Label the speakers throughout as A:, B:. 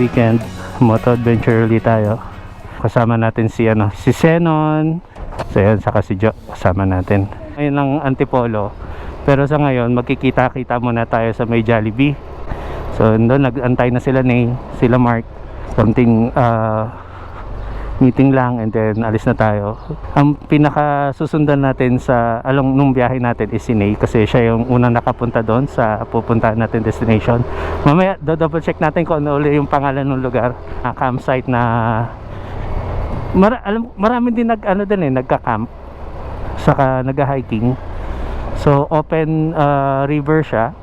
A: weekend moto adventure ulit tayo. Kasama natin si ano si Senon so yan saka si Jo kasama natin. Ngayon ang antipolo. Pero sa ngayon magkikita-kita muna tayo sa may Jollibee. So doon nag-antay na sila ni sila Mark. Konting ah, meeting lang and then alis na tayo. Ang pinaka susundan natin sa along nung biyahe natin is si Ney kasi siya yung unang nakapunta doon sa pupuntahan natin destination. Mamaya do double check natin kung ano ulit yung pangalan ng lugar. Na campsite na Mara, alam, marami din nag ano din eh nagka-camp. Saka nag-hiking. So open uh, river siya.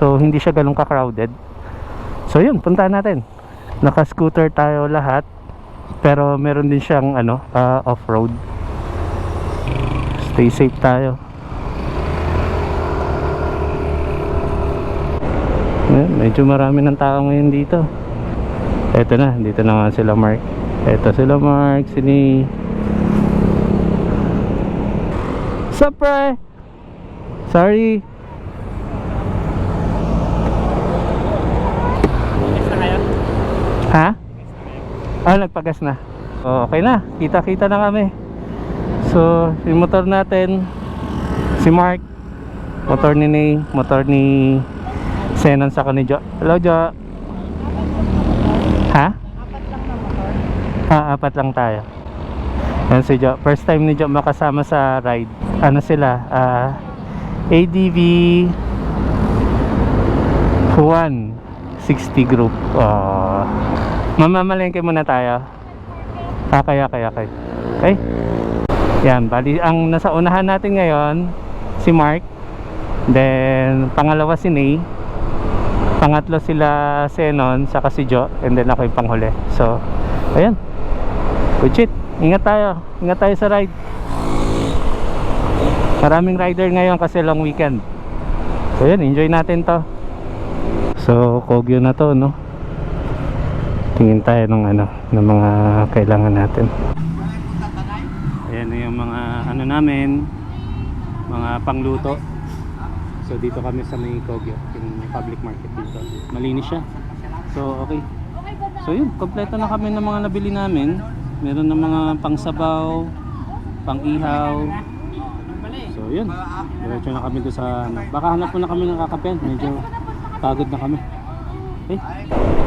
A: So hindi siya ganun ka-crowded. So yun puntahan natin. Naka-scooter tayo lahat pero meron din siyang ano uh, off-road. Stay safe tayo. Ayan, medyo marami ng tao ngayon dito. Eto na dito na nga sila Mark. Eto sila Mark sini Sup? Sorry. Ha? Nagpagas na. Oh, okay na. Kita-kita na kami. So, yung motor natin, si Mark, motor ni Ney, motor ni Senon sa ni Jo. Hello, Jo. Ha? Ah, apat lang tayo. Yan si Jo. First time ni Jo makasama sa ride. Ano sila? Ah, ADV 160 group. Oh. Mamamalengke muna tayo. Ah, kaya, kaya, kaya. Okay? Yan, bali, ang nasa unahan natin ngayon, si Mark. Then, pangalawa si Ney. Pangatlo sila Senon, saka si Jo. And then ako yung panghuli. So, ayan. Good shit. Ingat tayo. Ingat tayo sa ride. Maraming rider ngayon kasi long weekend. So, yun. Enjoy natin to. So, Kogyo na to, no? Tingin tayo ng ano, ng mga kailangan natin. Ayan yung mga ano namin, mga pangluto. So dito kami sa may Kogyo, yung public market dito. Malinis siya. So okay. So yun, kompleto na kami ng mga nabili namin. Meron ng mga pangsabaw, pang-ihaw. So yun, diretso na kami doon sa ano. Baka hanap mo na kami ng kakapen, medyo pagod na kami. Okay.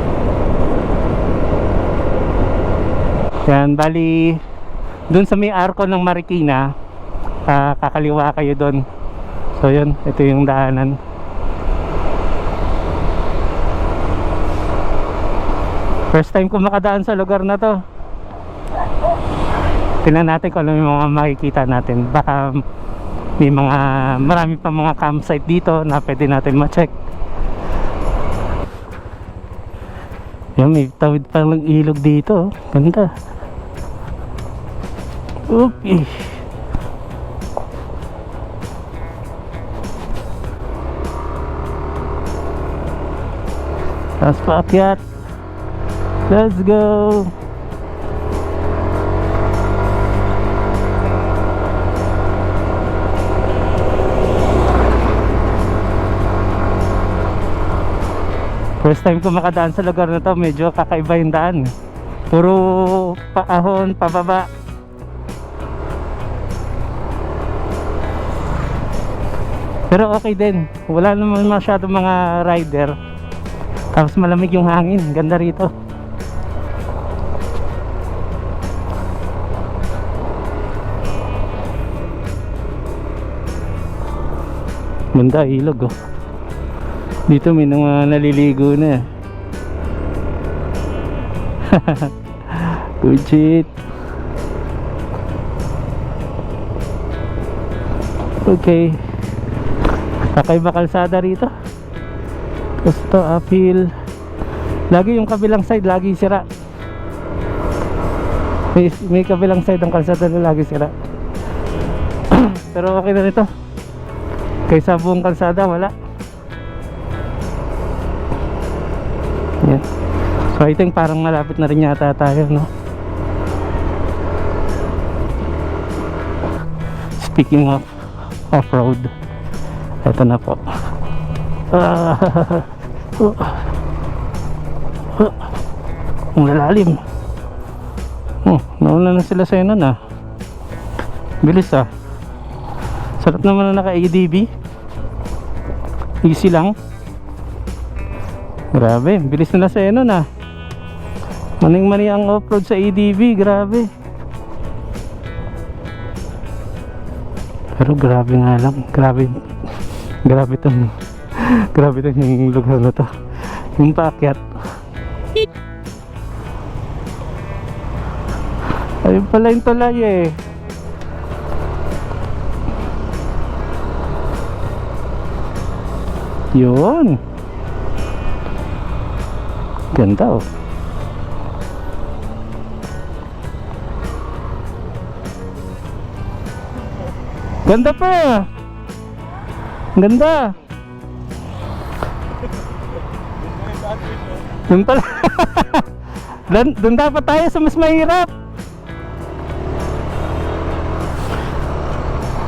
A: Yan, bali doon sa may arko ng Marikina, ah, kakaliwa kayo doon. So yun, ito yung daanan. First time ko makadaan sa lugar na to. Tingnan natin kung ano yung mga makikita natin. Baka may mga marami pa mga campsite dito na pwede natin ma-check. Yan, may tawid pa lang ilog dito. Ganda. Okay. Tapos paakyat. Let's go. First time ko makadaan sa lugar na to, medyo kakaiba yung daan. Puro paahon, pababa. Pero okay din. Wala naman masyado mga rider. Tapos malamig yung hangin. Ganda rito. Ganda ilog oh. Dito may mga naliligo na. Good shit. Okay. Kakaiba kalsada rito. Gusto uphill. Lagi yung kabilang side, lagi sira. May, may kabilang side ng kalsada na lagi sira. Pero okay na nito. Kaysa buong kalsada, wala. Yan. So I think parang malapit na rin yata tayo, no? Speaking of off-road, ito na po. Ah, ang lalalim. Oh, nauna na sila sa nun ah. Bilis ah. Sarap naman na naka-ADB. Easy lang. Grabe, bilis nila sa nun ah. Maning mani ang off-road sa ADB, grabe. Pero grabe nga lang, grabe. Grabe tong grabe tong yung lugar na to. Yung paakyat. Ayun pala yung tulay eh. Yun. Ganda oh. Ganda pa. Ganda. Doon pala. doon, doon dapat tayo sa mas mahirap.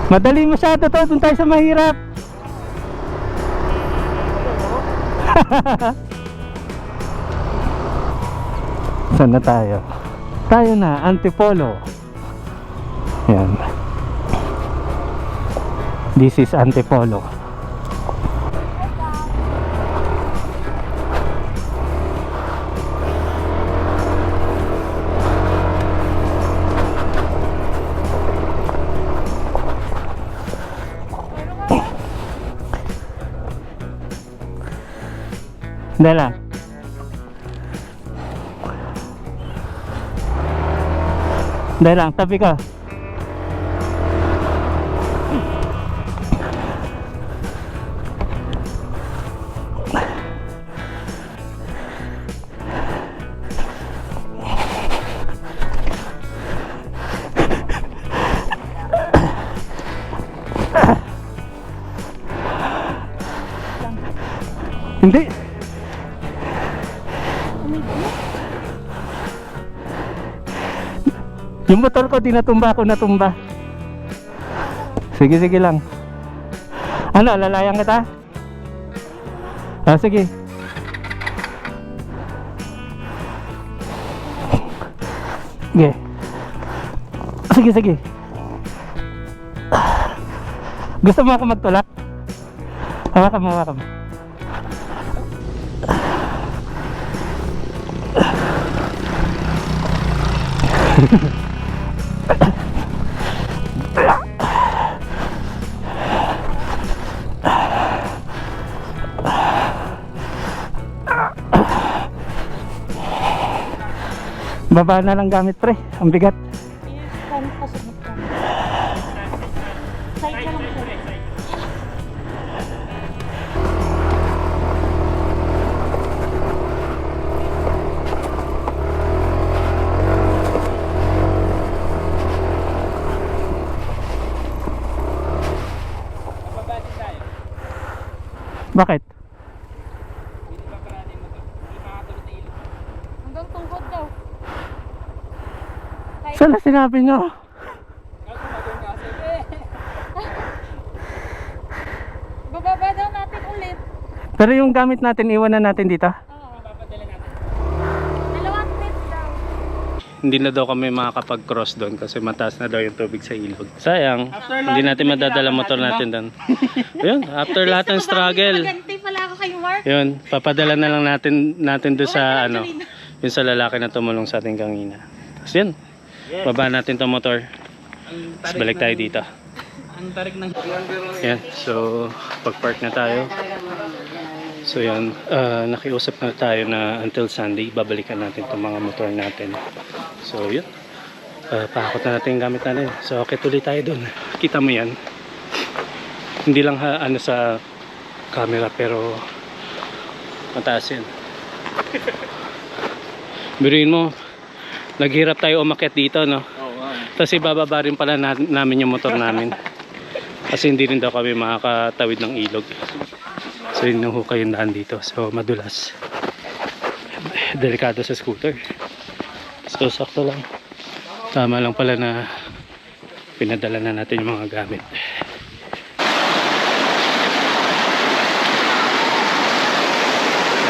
A: Madali masyado to, doon tayo sa mahirap. Saan na tayo? Tayo na, Antipolo. Yan. This is Antipolo. Dala. Dahil lang, tabi ka. Hindi. Yung motor ko, di natumba ako natumba. Sige, sige lang. Ano, lalayan kita? Ah, sige. Sige. Sige, sige. Gusto mo ako magtulak? Hawakan mo, hawakan mo. Baba na lang gamit pre, ang bigat.
B: Kahit
A: Saan na sinabi nyo?
B: bababa daw natin ulit.
A: Pero yung gamit natin, iwan na natin dito.
B: Oo. Dalawang trip daw.
A: Hindi na daw kami makakapag-cross doon kasi mataas na daw yung tubig sa ilog. Sayang, hindi natin madadala motor natin doon. Yun, after lahat ng struggle.
B: Magantay pala ako kay Mark.
A: Yun, papadala na lang natin natin doon sa ano, yun sa lalaki na tumulong sa ating kanina. Tapos yun, baba natin tong motor. Tapos balik tayo dito.
C: Ang tarik ng
A: Yan, so pag-park na tayo. So yan, ah, nakiusap na tayo na until Sunday, babalikan natin itong mga motor natin. So yun, uh, pakakot na natin gamit natin. So okay, tuloy tayo dun. Kita mo yan. Hindi lang ha, ano sa camera pero mataas yan. Biruin mo, naghirap tayo umakyat dito, no?
C: Oo nga.
A: Tapos ibababa rin pala na, namin yung motor namin. Kasi hindi rin daw kami makakatawid ng ilog. So yun yung hukay yung daan dito. So madulas. Delikado sa scooter. So sakto lang. Tama lang pala na pinadala na natin yung mga gamit.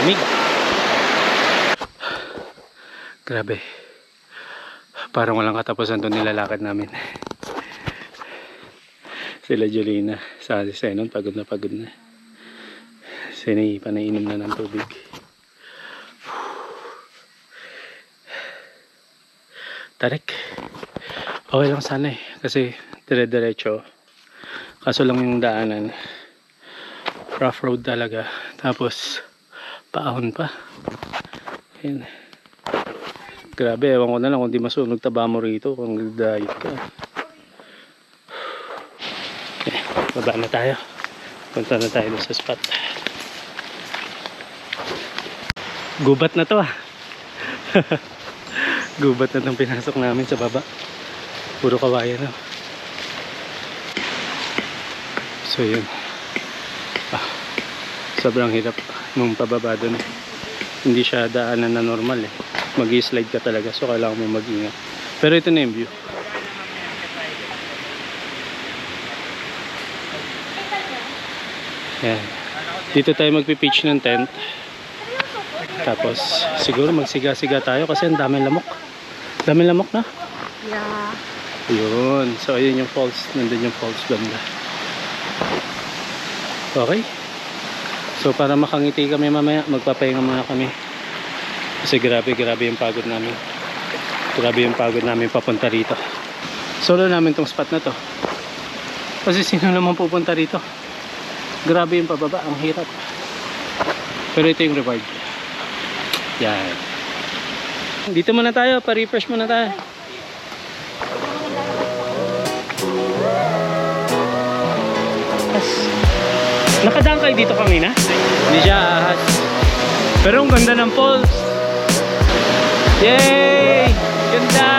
A: Lamig. Grabe. Parang walang katapusan doon nilalakad namin. Sila Jolina, sa Senon, pagod na pagod na. Sini, panainom na ng tubig. Tarik. Okay lang sana eh, kasi dire-diretso. Kaso lang yung daanan. Rough road talaga. Tapos, paahon pa. Ayan. Grabe, ewan ko na lang kung di masunog taba mo rito kung diet ka. Eh, baba na tayo. Punta na tayo sa spot. Gubat na to ah. Gubat na itong pinasok namin sa baba. Puro kawayan na. So yun. Ah, sobrang hirap nung pababa doon. Hindi siya daanan na normal eh. Mag slide ka talaga so kailangan mo mag-ingat. Pero ito na yung view. Yan. Dito tayo magpipitch ng tent. Tapos siguro magsiga-siga tayo kasi ang daming lamok. Daming lamok na.
B: Yeah.
A: Yun. So, ayun yung falls. Nandun yung falls banda. Okay. So, para makangiti kami mamaya, magpapahinga muna kami. Kasi grabe, grabe yung pagod namin. Grabe yung pagod namin papunta rito. Solo namin tong spot na to. Kasi sino naman pupunta rito? Grabe yung pababa, ang hirap. Pero ito yung reward. Yan. Dito muna tayo, pa-refresh muna tayo. Nakadaan kayo dito kanina? Hindi siya ahas. Pero ang ganda ng falls. Yay! Ganda!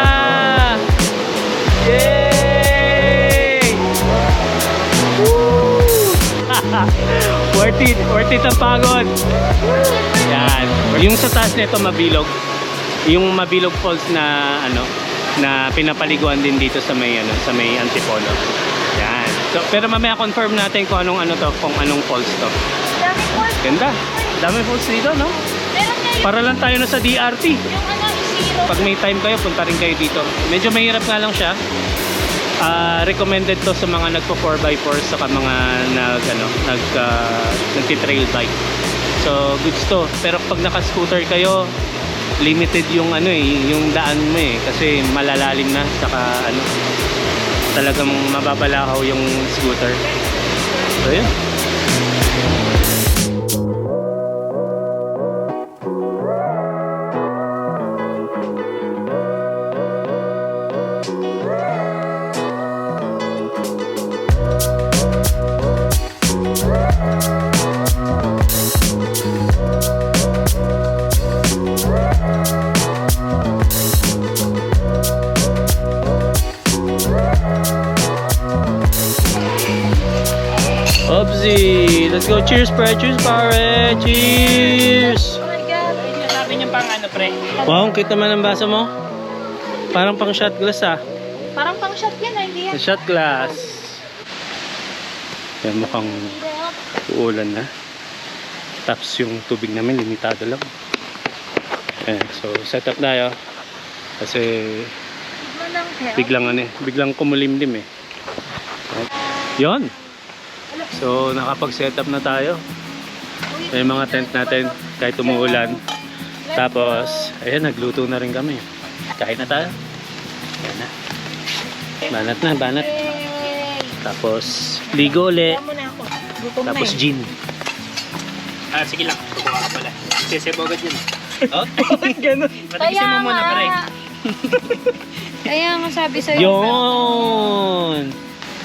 A: Yay! Woo! worth it. Worth it ang pagod. Yan. Yung sa taas nito mabilog. Yung mabilog falls na ano na pinapaliguan din dito sa may ano sa may Antipolo. Yan. So, pero mamaya confirm natin kung anong ano to, kung anong falls to. Ganda. Dami falls dito, no? Para lang tayo na sa DRT.
B: yung ano.
A: Pag may time kayo, punta rin kayo dito. Medyo mahirap nga lang siya. Ah, recommended to sa mga nagpo 4x4 saka mga nag ano, nag uh, nagti-trail bike. So, goods to. Pero pag naka-scooter kayo, limited yung ano eh, yung daan mo eh kasi malalalim na saka ano talagang mababalakaw yung scooter. So, yun. Cheers, pre! Cheers, pare! Cheers!
B: Oh my God.
C: Ayun sabi niya pang ano pre.
A: Wow, ang cute naman ang baso mo. Parang pang shot glass ah.
B: Parang pang shot yan, ah, hindi yan.
A: Shot glass. Yan mukhang uulan na. Tapos yung tubig namin limitado lang. Ayan, so set up tayo. Kasi biglang ano eh, biglang kumulimlim eh. Yon. So nakapag-set up na tayo. May mga tent natin kahit umuulan. Tapos, ayan, nagluto na rin kami. Kain na tayo. Ayan na. Banat na, banat. Tapos, ligo uli.
B: Tama na ako. Gutom na
A: Tapos
B: eh.
A: gin.
C: Ah sige lang, kukuha ka pala. Sisebo agad yun.
A: Oh,
C: Ganun. Patikisin mo muna pre.
B: Kaya nga sabi sa'yo.
A: Yun!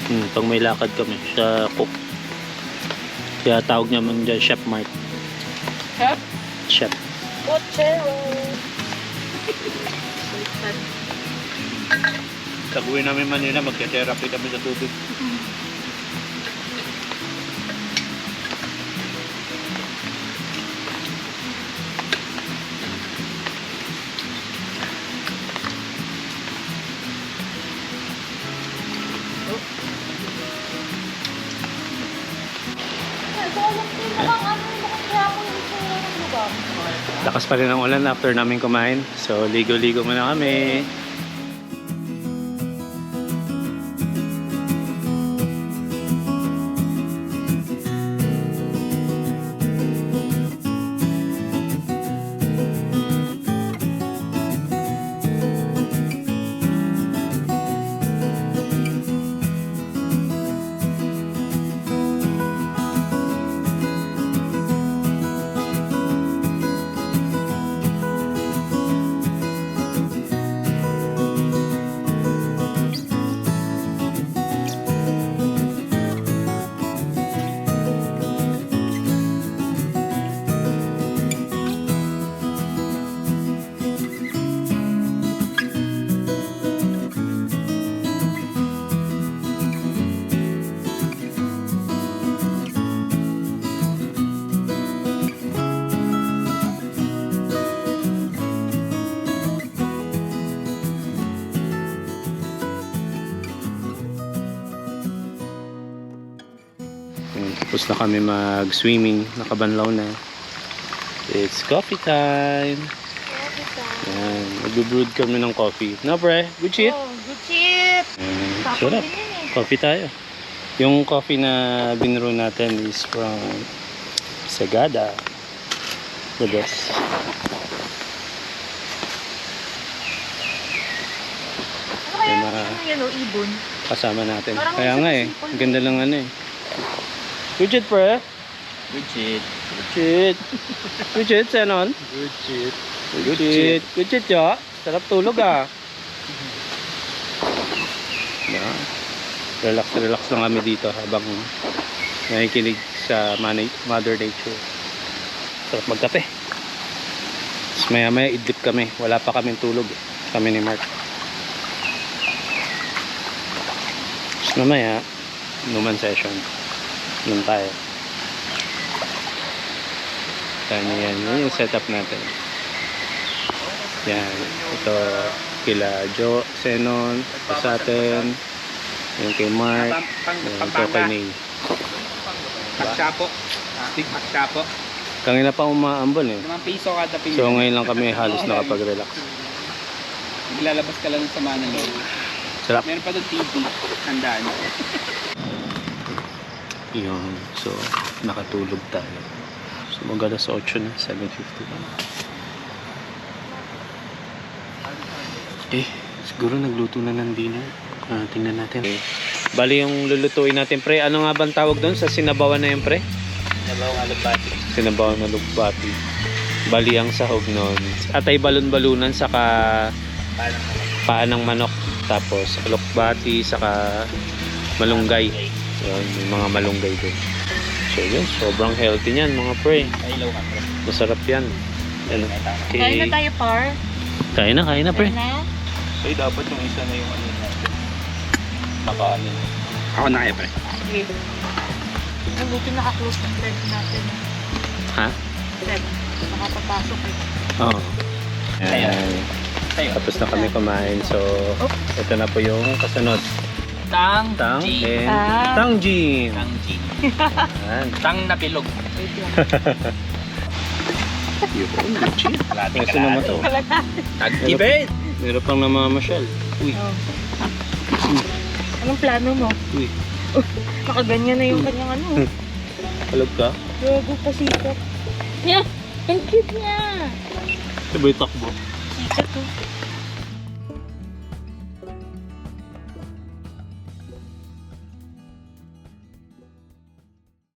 A: Hmm, pag may lakad kami sa cook. Kaya tawag naman dyan Chef Mart.
B: Chef?
A: Chef.
B: Pochero.
A: Pag uwi namin Manila, magka-therapy kami sa tubig. Lakas pa rin ang ulan after namin kumain. So, ligo-ligo muna kami. Tapos na kami mag-swimming. Nakabanlaw na. It's coffee time. Yan. Mag-brood kami ng coffee. No, pre? Good shit?
B: Oh, good shit. Tapos
A: Sarap.
B: eh.
A: Coffee tayo. Yung coffee na binro natin is from Sagada. The best.
B: Ano kaya
A: Yung
B: ibon?
A: Kasama natin.
B: Parang
A: Kaya nga eh. ganda lang ano eh. Good shit, pre?
C: Good shit.
A: Good shit. Good shit, Senon.
C: Good shit.
A: Good shit. Good shit, yo. Sarap tulog ah. Yan. Relax, relax lang kami dito habang nakikinig sa Mother Nature. Sarap magkape. Tapos maya maya idlip kami. Wala pa kaming tulog. eh. Kami ni Mark. Tapos mamaya, inuman session. Inom tayo. Kaya yan. Yan yung setup natin. Yan. Ito kila Jo, Senon, sa atin. Yung kay Mark. Yan, ito kay May.
C: Magshapo. Stick magshapo.
A: Kanina pa umaambon eh.
C: 5 piso kada piso.
A: So ngayon lang kami halos nakapag-relax.
C: Maglalabas ka lang sa mana loob.
A: Sarap.
C: Meron pa doon TV. Handaan.
A: Yun. So, nakatulog tayo. So, mag alas 8 na, 7.50 na. Eh, siguro nagluto na ng dinner. Ah, tingnan natin. Okay. Bali yung lulutuin natin, pre. Ano nga bang tawag doon sa sinabawan na yun, pre?
C: Nabawang alubati.
A: Sinabawan na lugbati. Bali ang sahog noon. Atay balon-balunan, saka
C: Paano naman?
A: paa ng manok. Tapos alokbati, saka malunggay. Yun, may mga malunggay doon. So yun, sobrang healthy niyan mga pre. Masarap yan. Yan. Okay.
B: Kain na tayo, par.
A: Kain na, kain na pre.
B: Kain na.
C: Eh, dapat yung isa na yung ano natin. Naka ano. Ako na kaya pre.
B: Sige. Ang buti naka-close ng thread natin.
A: Ha?
B: Thread. Nakapapasok eh.
A: Oo. Ayan.
C: Tayo.
A: Tapos na kami kumain. So, ito na po yung kasunod.
C: Tang.
A: Tang and
B: Ah.
A: Tang Jean.
C: Tang.
A: Ayan.
C: Tang na bilog.
B: Wait lang.
A: Yun, Kasi naman to.
C: Tag-ibig.
A: Meron pang namamasyal. Uy.
B: Oh. Anong plano mo?
A: Uy.
B: Nakaganyan na yung kanyang ano.
A: Kalog ka?
B: Gago pa sikat. Yeah, ang cute niya.
A: Sabay takbo.
B: Sikat to.